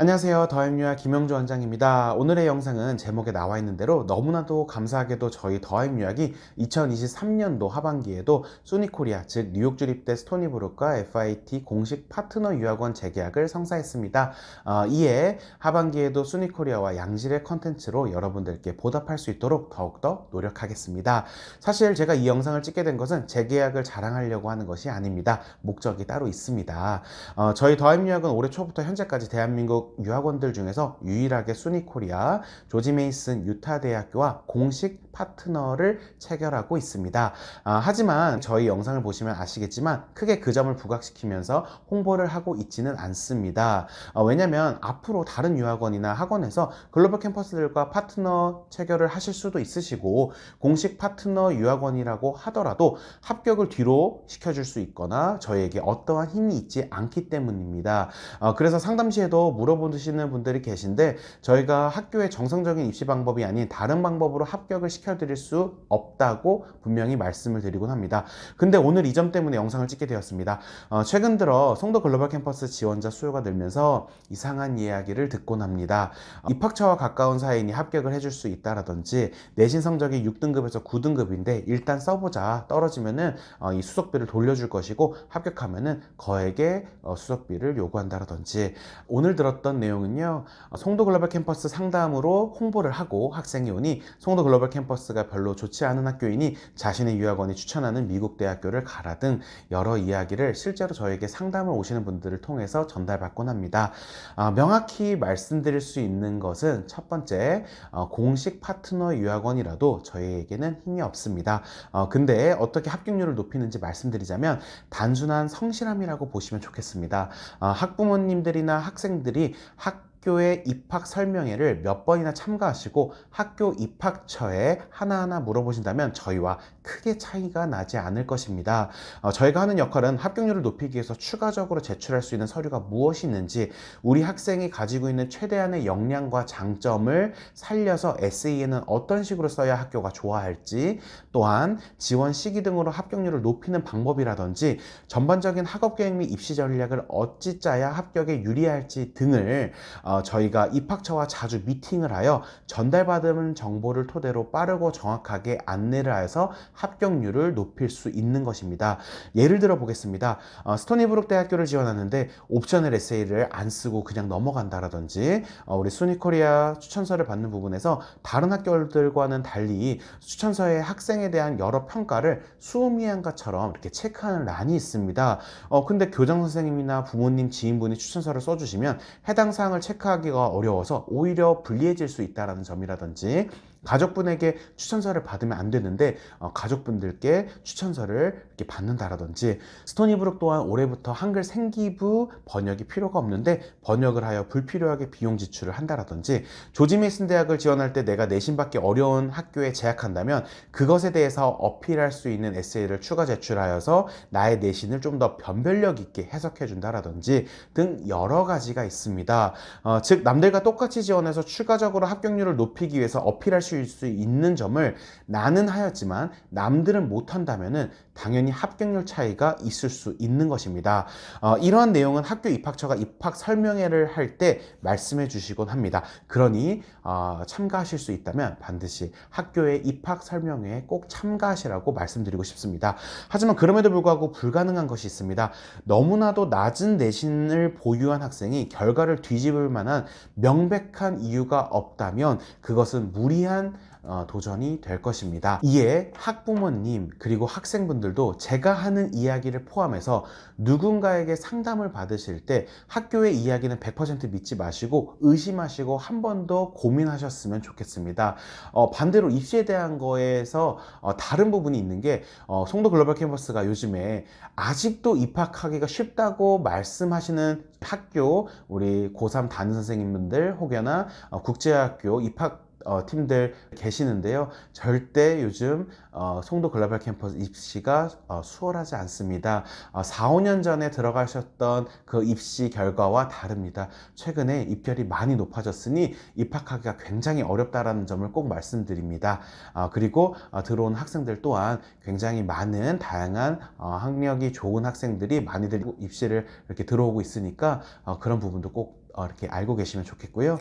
안녕하세요. 더임유아 김영주 원장입니다. 오늘의 영상은 제목에 나와 있는 대로 너무나도 감사하게도 저희 더임유학이 2023년도 하반기에도 소니코리아 즉 뉴욕 주립대 스토니브룩과 FIT 공식 파트너 유학원 재계약을 성사했습니다. 어, 이에 하반기에도 소니코리아와 양질의 컨텐츠로 여러분들께 보답할 수 있도록 더욱더 노력하겠습니다. 사실 제가 이 영상을 찍게 된 것은 재계약을 자랑하려고 하는 것이 아닙니다. 목적이 따로 있습니다. 어, 저희 더임유학은 올해 초부터 현재까지 대한민국 유학원들 중에서 유일하게 수니 코리아, 조지 메이슨 유타 대학교와 공식 파트너를 체결하고 있습니다. 아, 하지만 저희 영상을 보시면 아시겠지만 크게 그 점을 부각시키면서 홍보를 하고 있지는 않습니다. 어, 왜냐면 앞으로 다른 유학원이나 학원에서 글로벌 캠퍼스들과 파트너 체결을 하실 수도 있으시고 공식 파트너 유학원이라고 하더라도 합격을 뒤로 시켜줄 수 있거나 저희에게 어떠한 힘이 있지 않기 때문입니다. 어, 그래서 상담 시에도 물어보 시는 분들이 계신데 저희가 학교의 정상적인 입시 방법이 아닌 다른 방법으로 합격을 시켜드릴 수 없다고 분명히 말씀을 드리곤 합니다. 근데 오늘 이 점 때문에 영상을 찍게 되었습니다. 어, 최근 들어 송도 글로벌 캠퍼스 지원자 수요가 늘면서 이상한 이야기를 듣곤 합니다. 어, 입학처와 가까운 사이니 합격을 해줄 수 있다라든지 내신 성적이 6등급에서 9등급인데 일단 써보자 떨어지면은 어, 이 수속비를 돌려줄 것이고 합격하면은 거액의 어, 수속비를 요구한다라든지 오늘 들었던 내용은요 어, 송도 글로벌 캠퍼스 상담으로 홍보를 하고 학생이 오니 송도 글로벌 캠퍼스가 별로 좋지 않은 학교이니 자신의 유학원이 추천하는 미국 대학교를 가라 등 여러 이야기를 실제로 저에게 상담을 오시는 분들을 통해서 전달받곤 합니다. 아, 명확히 말씀드릴 수 있는 것은 첫 번째 어, 공식 파트너 유학원이라도 저희에게는 힘이 없습니다. 어, 근데 어떻게 합격률을 높이는지 말씀드리자면 단순한 성실함이라고 보시면 좋겠습니다. 어, 학부모님들이나 학생들이 학 학교의 입학 설명회를 몇 번이나 참가하시고 학교 입학처에 하나하나 물어보신다면 저희와 크게 차이가 나지 않을 것입니다. 어, 저희가 하는 역할은 합격률을 높이기 위해서 추가적으로 제출할 수 있는 서류가 무엇이 있는지 우리 학생이 가지고 있는 최대한의 역량과 장점을 살려서 에세이에는 어떤 식으로 써야 학교가 좋아할지 또한 지원 시기 등으로 합격률을 높이는 방법이라든지 전반적인 학업 계획 및 입시 전략을 어찌 짜야 합격에 유리할지 등을 어, 저희가 입학처와 자주 미팅을 하여 전달받은 정보를 토대로 빠르고 정확하게 안내를 하여서 합격률을 높일 수 있는 것입니다. 예를 들어 보겠습니다. 어, 스토니브룩 대학교를 지원하는데 옵셔널 에세이를 안 쓰고 그냥 넘어간다라든지 어, 우리 수니코리아 추천서를 받는 부분에서 다른 학교들과는 달리 추천서의 학생에 대한 여러 평가를 수미안가처럼 이렇게 체크하는 란이 있습니다. 어, 근데 교장 선생님이나 부모님 지인분이 추천서를 써주시면 해당 사항을 체크 하기가 어려워서 오히려 불리해질 수 있다는 점이라든지 가족분에게 추천서를 받으면 안 되는데 어, 가족분들께 추천서를 이렇게 받는다라든지 스토니브룩 또한 올해부터 한글 생기부 번역이 필요가 없는데 번역을 하여 불필요하게 비용 지출을 한다라든지 조지 메이슨 대학을 지원할 때 내가 내신 받기 어려운 학교에 재학한다면 그것에 대해서 어필할 수 있는 에세이를 추가 제출하여서 나의 내신을 좀 더 변별력 있게 해석해 준다라든지 등 여러 가지가 있습니다. 어, 즉 남들과 똑같이 지원해서 추가적으로 합격률을 높이기 위해서 어필할 수 있는 점을 나는 하였지만 남들은 못한다면은 당연히 합격률 차이가 있을 수 있는 것입니다. 어, 이러한 내용은 학교 입학처가 입학 설명회를 할 때 말씀해 주시곤 합니다. 그러니 어, 참가하실 수 있다면 반드시 학교의 입학 설명회에 꼭 참가하시라고 말씀드리고 싶습니다. 하지만 그럼에도 불구하고 불가능한 것이 있습니다. 너무나도 낮은 내신을 보유한 학생이 결과를 뒤집을 만한 명백한 이유가 없다면 그것은 무리한 어, 도전이 될 것입니다. 이에 학부모님 그리고 학생분들도 제가 하는 이야기를 포함해서 누군가에게 상담을 받으실 때 학교의 이야기는 100% 믿지 마시고 의심하시고 한 번 더 고민하셨으면 좋겠습니다. 어, 반대로 입시에 대한 거에서 어, 다른 부분이 있는 게 어, 송도 글로벌 캠퍼스가 요즘에 아직도 입학하기가 쉽다고 말씀하시는 학교 우리 고3 담임 선생님분들 혹여나 어, 국제학교 입학 어, 팀들 계시는데요. 절대 요즘 어, 송도 글로벌 캠퍼스 입시가 어, 수월하지 않습니다. 어, 4, 5년 전에 들어가셨던 그 입시 결과와 다릅니다. 최근에 입결이 많이 높아졌으니 입학하기가 굉장히 어렵다라는 점을 꼭 말씀드립니다. 어, 그리고 어, 들어온 학생들 또한 굉장히 많은 다양한 어, 학력이 좋은 학생들이 많이들 입시를 이렇게 들어오고 있으니까 어, 그런 부분도 꼭 어, 이렇게 알고 계시면 좋겠고요.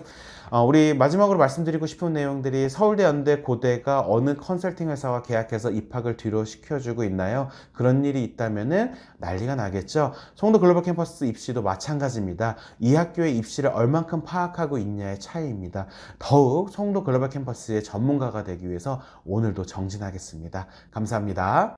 어, 우리 마지막으로 말씀드리고 싶은 내용들이 서울대, 연대, 고대가 어느 컨설팅 회사와 계약해서 입학을 뒤로 시켜주고 있나요? 그런 일이 있다면은 난리가 나겠죠. 송도 글로벌 캠퍼스 입시도 마찬가지입니다. 이 학교의 입시를 얼만큼 파악하고 있냐의 차이입니다. 더욱 송도 글로벌 캠퍼스의 전문가가 되기 위해서 오늘도 정진하겠습니다. 감사합니다.